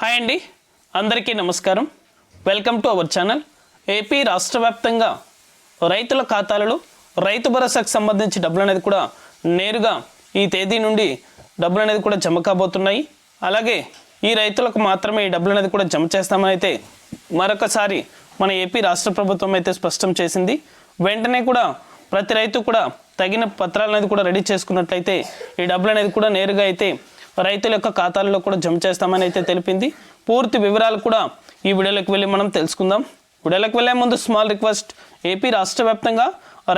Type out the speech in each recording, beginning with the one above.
Hi అండి. అందరికీ నమస్కారం. Welcome to our channel. AP రాష్ట్ర వ్యాప్తంగా రైతుల ఖాతాలలో రైతు భరోసాకు సంబంధించి డబ్బులు అనేది కూడా నేరుగా ఈ తేదీ నుండి డబ్బులు అనేది కూడా జమ కాబోతున్నాయి. అలాగే ఈ రైతులకు మాత్రమే ఈ డబ్బులు అనేది కూడా జమ చేస్తామని అయితే మరొకసారి మన ఏపీ రాష్ట్ర ప్రభుత్వం అయితే స్పష్టం చేసింది. వెంటనే కూడా ప్రతి రైతు కూడా తగిన పత్రాలు అనేది కూడా రెడీ చేసుకున్నట్లయితే ఈ డబ్బులు అనేది కూడా నేరుగా అయితే రైతుల యొక్క ఖాతాల్లో కూడా జమ చేస్తామని అయితే తెలిపింది. పూర్తి వివరాలు కూడా ఈ వీడియోలోకి వెళ్ళి మనం తెలుసుకుందాం. వీడియోలోకి వెళ్ళే ముందు స్మాల్ రిక్వెస్ట్ ఏపీ రాష్ట్ర వ్యాప్తంగా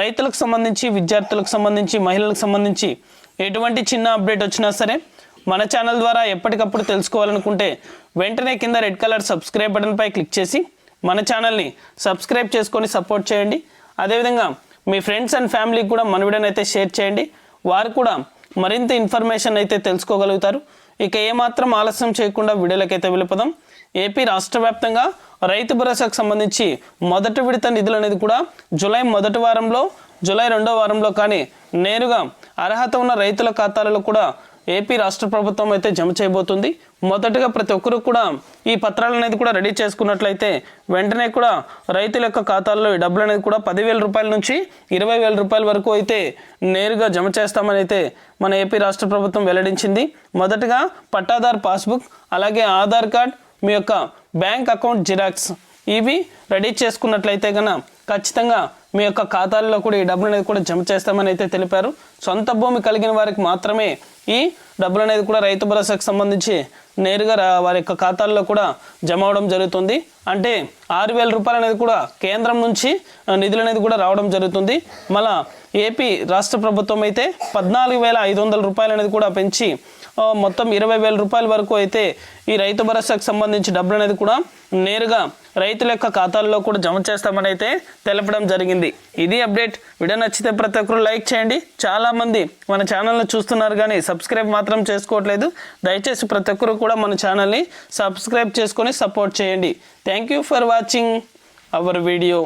రైతులకు సంబంధించి విద్యార్థులకు సంబంధించి మహిళలకు సంబంధించి ఎటువంటి చిన్న అప్డేట్ వచ్చినా సరే మన ఛానల్ ద్వారా ఎప్పటికప్పుడు తెలుసుకోవాలనుకుంటే వెంటనే కింద రెడ్ కలర్ సబ్స్క్రైబ్ బటన్పై క్లిక్ చేసి మన ఛానల్ని సబ్స్క్రైబ్ చేసుకొని సపోర్ట్ చేయండి. అదేవిధంగా మీ ఫ్రెండ్స్ అండ్ ఫ్యామిలీకి కూడా మన వీడియోని అయితే షేర్ చేయండి. వారు కూడా మరింత ఇన్ఫర్మేషన్ అయితే తెలుసుకోగలుగుతారు. ఇక ఏమాత్రం ఆలస్యం చేయకుండా వీడియోలకైతే వెళ్ళిపోదాం. ఏపీ రాష్ట్ర వ్యాప్తంగా రైతు భరోసాకు సంబంధించి మొదటి విడత నిధులు అనేది కూడా జూలై మొదటి వారంలో జూలై రెండో వారంలో కానీ నేరుగా అర్హత ఉన్న రైతుల ఖాతాలలో కూడా ఏపీ రాష్ట్ర ప్రభుత్వం అయితే జమ చేయబోతుంది. మొదటగా ప్రతి ఒక్కరు కూడా ఈ పత్రాలు అనేది కూడా రెడీ చేసుకున్నట్లయితే వెంటనే కూడా రైతుల యొక్క ఖాతాల్లో ఈ డబ్బులు అనేది కూడా పదివేల రూపాయల నుంచి ఇరవై వేల రూపాయల వరకు అయితే నేరుగా జమ చేస్తామని అయితే మన ఏపీ రాష్ట్ర ప్రభుత్వం వెల్లడించింది. మొదటగా పట్టాదార్ పాస్బుక్ అలాగే ఆధార్ కార్డ్ మీ యొక్క బ్యాంక్ అకౌంట్ జిరాక్స్ ఇవి రెడీ చేసుకున్నట్లయితే కనుక ఖచ్చితంగా మీ యొక్క ఖాతాల్లో కూడా ఈ డబ్బులు అనేది కూడా జమ చేస్తామని అయితే తెలిపారు. సొంత భూమి కలిగిన వారికి మాత్రమే ఈ డబ్బులు అనేది కూడా రైతు భరోసాకు సంబంధించి నేరుగా రా- వారి యొక్క ఖాతాల్లో కూడా జమ అవడం జరుగుతుంది. అంటే ఆరు వేల రూపాయలు అనేది కూడా కేంద్రం నుంచి నిధులు అనేది కూడా రావడం జరుగుతుంది. మళ్ళా ఏపీ రాష్ట్ర ప్రభుత్వం అయితే పద్నాలుగు వేల ఐదు వందల రూపాయలు అనేది కూడా పెంచి మొత్తం ఇరవై వేల రూపాయల వరకు అయితే ఈ రైతు భరోసాకు సంబంధించి డబ్బులు అనేది కూడా నేరుగా రైతుల యొక్క ఖాతాల్లో కూడా జమ చేస్తామని అయితే తెలపడం జరిగింది. జరిగింది ఇది అప్డేట్. వీడియో నచ్చితే ప్రతి ఒక్కరు లైక్ చేయండి. చాలామంది మన ఛానల్ని చూస్తున్నారు కానీ సబ్స్క్రైబ్ మాత్రం చేసుకోవట్లేదు. దయచేసి ప్రతి ఒక్కరు కూడా మన ఛానల్ని సబ్స్క్రైబ్ చేసుకొని సపోర్ట్ చేయండి. Thank you for watching our video